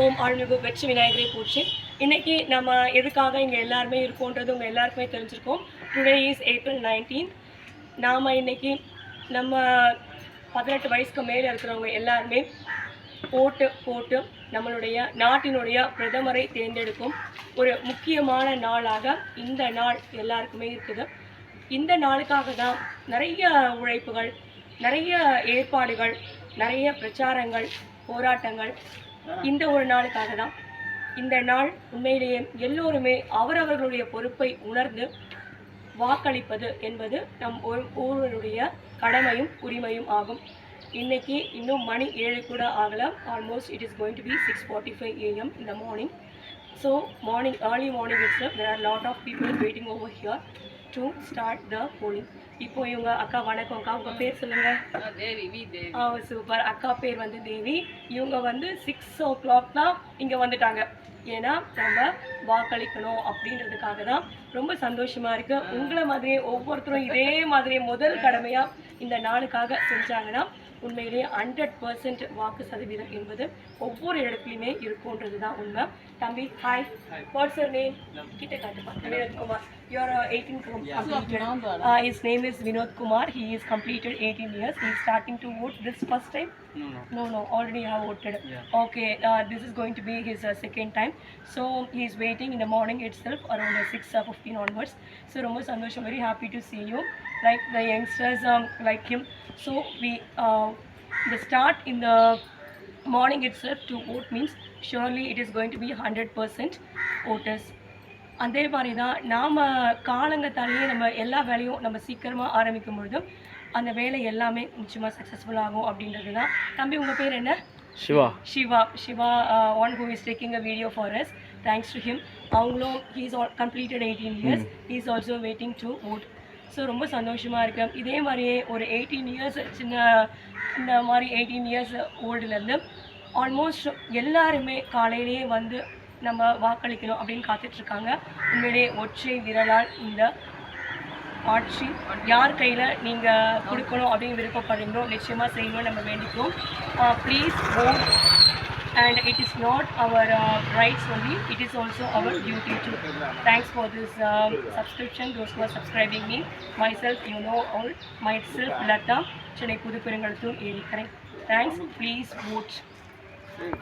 ஓம் ஆழ்மிகு வெற்றி விநாயகரை போச்சு இன்னைக்கு நம்ம எதுக்காக இங்கே எல்லாருமே இருக்கோன்றது உங்கள் எல்லாருக்குமே தெரிஞ்சிருக்கோம். டுடே இஸ் ஏப்ரல் நைன்டீன் நாம் இன்னைக்கு நம்ம பதினெட்டு வயசுக்கு மேலே இருக்கிறவங்க எல்லாருமே போட்டு போட்டு நம்மளுடைய நாட்டினுடைய பிரதமரை தேர்ந்தெடுக்கும் ஒரு முக்கியமான நாளாக இந்த நாள் எல்லாருக்குமே இருக்குது. இந்த நாளுக்காக தான் நிறைய உழைப்புகள் நிறைய ஏற்பாடுகள் நிறைய பிரச்சாரங்கள் போராட்டங்கள் இந்த ஒரு நாளுக்காக தான் இந்த நாள் உண்மையிலேயே எல்லோருமே அவரவர்களுடைய பொறுப்பை உணர்ந்து வாக்களிப்பது என்பது நம் ஒரு- ஒவ்வொருவருடைய கடமையும் உரிமையும் ஆகும். இன்னைக்கு இன்னும் மணி ஏழு கூட ஆகலாம் almost it is going to be six forty five AM இந்த morning so morning early morning it's there are lot of people waiting over here to start the polling இப்போ இவங்க அக்கா வணக்கம் அக்கா. உங்கள் பேர் சொல்லுங்கள் தேவி வி தேவி. Ah super. அக்கா பேர் வந்து தேவி. இவங்க வந்து சிக்ஸ் ஓ கிளாக் தான் இங்கே வந்துட்டாங்க. ஏன்னா நம்ம வாக்களிக்கணும் அப்படின்றதுக்காக தான் ரொம்ப சந்தோஷமா இருக்கு. உங்களை மாதிரியே ஒவ்வொருத்தரும் இதே மாதிரி முதல் கடமையா இந்த நாளுக்காக செஞ்சாங்கன்னா உண்மையிலேயே ஹண்ட்ரட் பர்சன்ட் வாக்கு சதவீதம் என்பது ஒவ்வொரு இடத்துலையுமே இருக்கும்ன்றது தான் உண்மை. தம்பி ஹாய் வாட்ஸ் நேம் கிட்ட காட்டுப்பா. Vinodkumar you're eighteen his name is Vinod Kumar. He is completed 18 years. He is starting to vote this first time. No, no. No, no, already have voted. Yeah. Okay, uh, this is going to be his uh, second time. So he is waiting in the morning itself around uh, 6 uh, 15 onwards. So Romo Sandosh, I'm very happy to see you. Like the youngsters um, like him. So we uh, the start in the morning itself to vote means surely it is going to be 100% voters. அதே மாதிரி தான் நாம் காலங்கத்தாலேயே நம்ம எல்லா வேலையும் நம்ம சீக்கிரமாக ஆரம்பிக்கும் பொழுதும் அந்த வேலை எல்லாமே நிச்சயமாக சக்ஸஸ்ஃபுல் ஆகும் அப்படின்றது தான். தம்பி உங்கள் பேர் என்ன? Siva. Siva. Siva one who is taking a video for us thanks to him அவங்களும் he's completed eighteen years he's also waiting to vote. So ரொம்ப சந்தோஷமாக இருக்கு. இதே மாதிரியே ஒரு எயிட்டீன் இயர்ஸ் சின்ன இந்த மாதிரி எயிட்டீன் இயர்ஸ் ஓல்டுலேருந்து ஆல்மோஸ்ட் எல்லாருமே காலையிலேயே வந்து நம்ம வாக்களிக்கணும் அப்படின்னு காத்துட்ருக்காங்க உங்களுடைய ஒற்றை விரலால் இந்த ஆட்சி யார் கையில் நீங்கள் கொடுக்கணும் அப்படின்னு விருப்பப்படுறீங்களோ நிச்சயமாக செய்யணும்னு நம்ம வேண்டிக்கிறோம் please vote and it is not our rights only it is also our duty to thanks for this subscription those are subscribing me myself you know all myself Latha Chennai Puduperungalathur ஏரிக்கரை thanks please vote